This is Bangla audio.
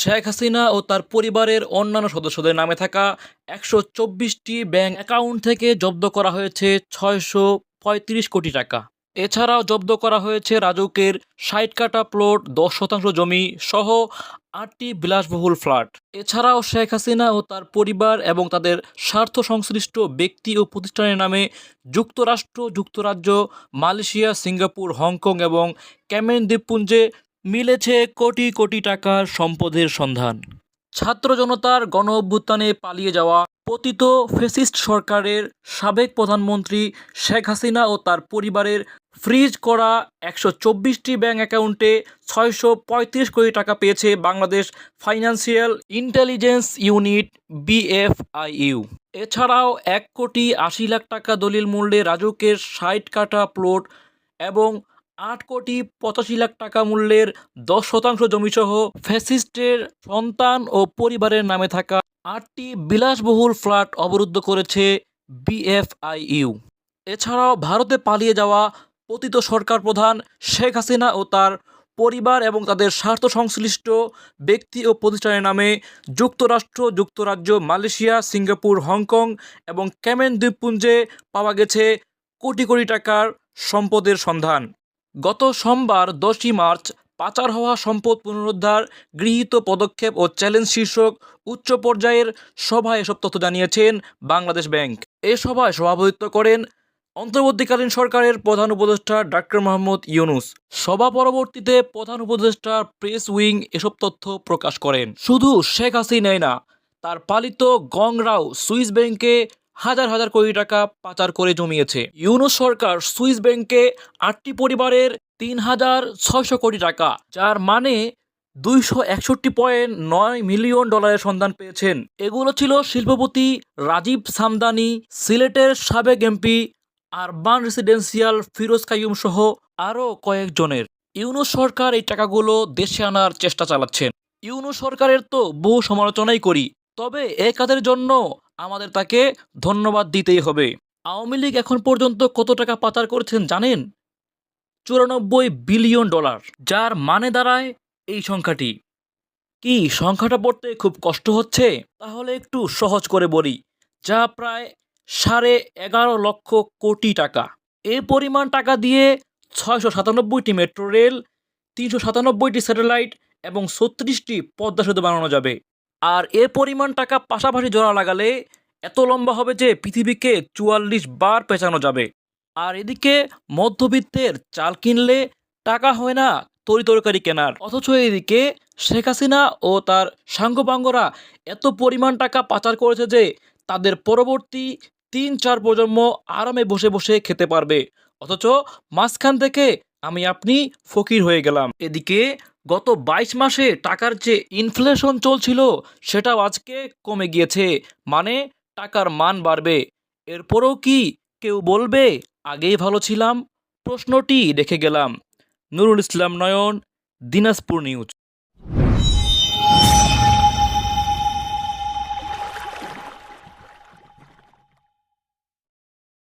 শেখ হাসিনা ও তার পরিবারের অন্যান্য সদস্যদের নামে থাকা একশো চব্বিশটি ব্যাংক অ্যাকাউন্ট থেকে জব্দ করা হয়েছে ছয়শো পঁয়ত্রিশ কোটি টাকা। এছাড়াও জব্দ করা হয়েছে রাজুকের ষাট কাটা প্লট, দশ শতাংশ জমি সহ আটটি বিলাসবহুল ফ্ল্যাট। এছাড়াও শেখ হাসিনা ও তার পরিবার এবং তাদের স্বার্থ সংশ্লিষ্ট ব্যক্তি ও প্রতিষ্ঠানের নামে যুক্তরাষ্ট্র, যুক্তরাজ্য, মালয়েশিয়া, সিঙ্গাপুর, হংকং এবং ক্যামেন দ্বীপপুঞ্জে মিলেছে কোটি কোটি টাকার সম্পদের সন্ধান। ছাত্র জনতার গণ অভ্যুত্থানে পালিয়ে যাওয়া পতিত ফেসিস্ট সরকারের সাবেক প্রধানমন্ত্রী শেখ হাসিনা ও তার পরিবারের ফ্রিজ করা একশো চব্বিশটি ব্যাঙ্ক অ্যাকাউন্টে ছয়শো পঁয়ত্রিশ কোটি টাকা পেয়েছে Bangladesh financial intelligence unit BFIU. এছাড়াও এক কোটি আশি লাখ টাকা দলিল মূল্যে রাজুকের ষাট কাটা প্লট এবং আট কোটি পঁচাশি লাখ টাকা মূল্যের দশ শতাংশ জমিসহ ফ্যাসিস্টের সন্তান ও পরিবারের নামে থাকা আটটি বিলাসবহুল ফ্ল্যাট অবরুদ্ধ করেছে বিএফআইইউ। এছাড়াও ভারতে পালিয়ে যাওয়া পতিত সরকার প্রধান শেখ হাসিনা ও তার পরিবার এবং তাদের স্বার্থ সংশ্লিষ্ট ব্যক্তি ও প্রতিষ্ঠানের নামে যুক্তরাষ্ট্র, যুক্তরাজ্য, মালয়েশিয়া, সিঙ্গাপুর, হংকং এবং ক্যামেন দ্বীপপুঞ্জে পাওয়া গেছে কোটি কোটি টাকার সম্পদের সন্ধান। গত সোমবার দশই মার্চ পাচার হওয়া সম্পদ পুনরুদ্ধার, গৃহীত পদক্ষেপ ও চ্যালেঞ্জ শীর্ষক উচ্চ পর্যায়ের সভায় এসব তথ্য জানিয়েছেন বাংলাদেশ ব্যাংক। এ সভায় সভাপতিত্ব করেন অন্তর্বর্তীকালীন সরকারের প্রধান উপদেষ্টা ডাক্তার মোহাম্মদ ইউনুস। সভা পরবর্তীতে প্রধান উপদেষ্টা প্রেস উইং এসব তথ্য প্রকাশ করেন। শুধু শেখ হাসিনাই না, তার পালিত গংরাও সুইস ব্যাংকে হাজার হাজার কোটি টাকা পাচার করে জমিয়েছে। ইউনুস সরকার সুইস ব্যাংকে আটটি পরিবারের তিন হাজার ছয়শো কোটি টাকা, যার মানে দুইশো একষট্টি পয়েন্ট নয় মিলিয়ন ডলারের সন্ধান পেয়েছেন। এগুলো ছিল শিল্পপতি রাজীব সামদানি, সিলেটের সাবেক MP urban residential Firoz Kaiyum সহ আরও কয়েকজনের। ইউনুস সরকার এই টাকাগুলো দেশে আনার চেষ্টা চালাচ্ছেন। ইউনুস সরকারের তো বহু সমালোচনাই করি, তবে এ কাজের জন্য আমাদের তাকে ধন্যবাদ দিতেই হবে। আওয়ামী লীগ এখন পর্যন্ত কত টাকা পাচার করেছেন জানেন? চুরানব্বই বিলিয়ন ডলার, যার মানে দাঁড়ায় এই সংখ্যাটি। কি, সংখ্যাটা পড়তে খুব কষ্ট হচ্ছে? তাহলে একটু সহজ করে বলি, যা প্রায় সাড়ে এগারো লক্ষ কোটি টাকা। এই পরিমাণ টাকা দিয়ে ছয়শো সাতানব্বইটি মেট্রো রেল, তিনশো সাতানব্বইটি স্যাটেলাইট এবং ছত্রিশটি পদ্মা সেতু বানানো যাবে। আর এ পরিমাণ টাকা পাশাপাশি জোড়া লাগালে এত লম্বা হবে যে পৃথিবীকে চুয়াল্লিশ বার পেঁচানো যাবে। আর এদিকে মধ্যবিত্তের চাল কিনলে টাকা হয় না তরি তরকারি কেনার। অথচ এদিকে শেখ হাসিনা ও তার সাঙ্গপাঙ্গরা এত পরিমাণ টাকা পাচার করেছে যে তাদের পরবর্তী তিন চার প্রজন্ম আরামে বসে বসে খেতে পারবে। অথচ মাঝখান থেকে আমি আপনি ফকির হয়ে গেলাম। এদিকে গত বাইশ মাসে টাকার যে ইনফ্লেশন চলছিল, সেটাও আজকে কমে গিয়েছে। মানে টাকার মান বাড়বে। এরপরেও কি কেউ বলবে, আগেই ভালো ছিলাম? প্রশ্নটি দেখে গেলাম। নুরুল ইসলাম নয়ন, দিনাজপুর নিউজ।